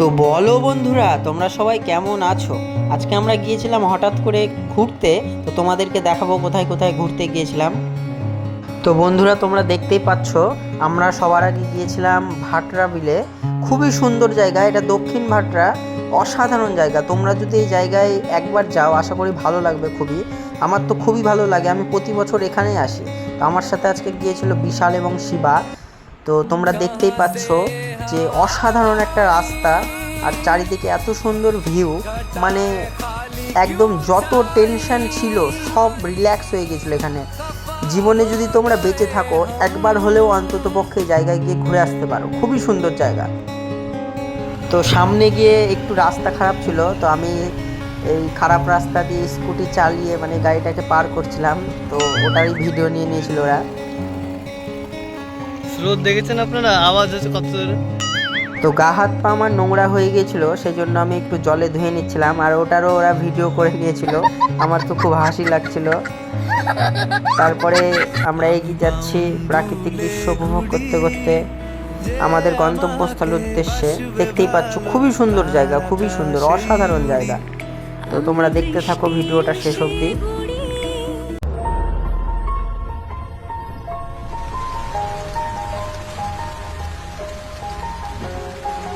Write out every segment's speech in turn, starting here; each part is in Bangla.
তো বলো বন্ধুরা, তোমরা সবাই কেমন আছো? আজকে আমরা গিয়েছিলাম হঠাৎ করে ঘুরতে, তো তোমাদেরকে দেখাবো কোথায় কোথায় ঘুরতে গিয়েছিলাম। তো বন্ধুরা, তোমরা দেখতেই পাচ্ছ, আমরা সবার আগে গিয়েছিলাম ভাটরা বিলে। খুবই সুন্দর জায়গা, এটা দক্ষিণ ভাটরা, অসাধারণ জায়গা। তোমরা যদি এই জায়গায় একবার যাও, আশা করি ভালো লাগবে খুবই। আমার তো খুবই ভালো লাগে, আমি প্রতি বছর এখানেই আসি। আমার সাথে আজকে গিয়েছিল বিশাল এবং শিবা। তো তোমরা দেখতেই পাচ্ছ যে অসাধারণ একটা রাস্তা আর চারিদিকে এত সুন্দর ভিউ মানে একদম যত টেনশন ছিল, সব রিল্যাক্স হয়ে গেছিল এখানে। জীবনে যদি তোমরা বেঁচে থাকো, একবার হলেও অন্তত পক্ষে জায়গায় গিয়ে ঘুরে আসতে পারো। খুবই সুন্দর জায়গা। তো সামনে গিয়ে একটু রাস্তা খারাপ ছিল, তো আমি এই খারাপ রাস্তা দিয়ে স্কুটি চালিয়ে মানে গাড়িটাকে পার করছিলাম। তো ওটারই ভিডিও নিয়ে নিয়েছিল ওরা। স্রোত দেখেছেন আপনারা? আওয়াজ হচ্ছে কত জোরে? তো গা হাত পা আমার নোংরা হয়ে গিয়েছিল সেই জন্য আমি একটু জলে ধুয়ে নিচ্ছিলাম, আর ওটারও ওরা ভিডিও করে নিয়েছিল আমার তো খুব হাসি লাগছিল। তারপরে আমরা এগিয়ে যাচ্ছি প্রাকৃতিক দৃশ্য উপভোগ করতে করতে। আমাদের গন্তব্যস্থলের উদ্দেশ্যে দেখতেই পাচ্ছ, খুবই সুন্দর জায়গা, খুবই সুন্দর, অসাধারণ জায়গা। তো তোমরা দেখতে থাকো, ভিডিওটা শেষ অবধি।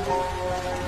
あ!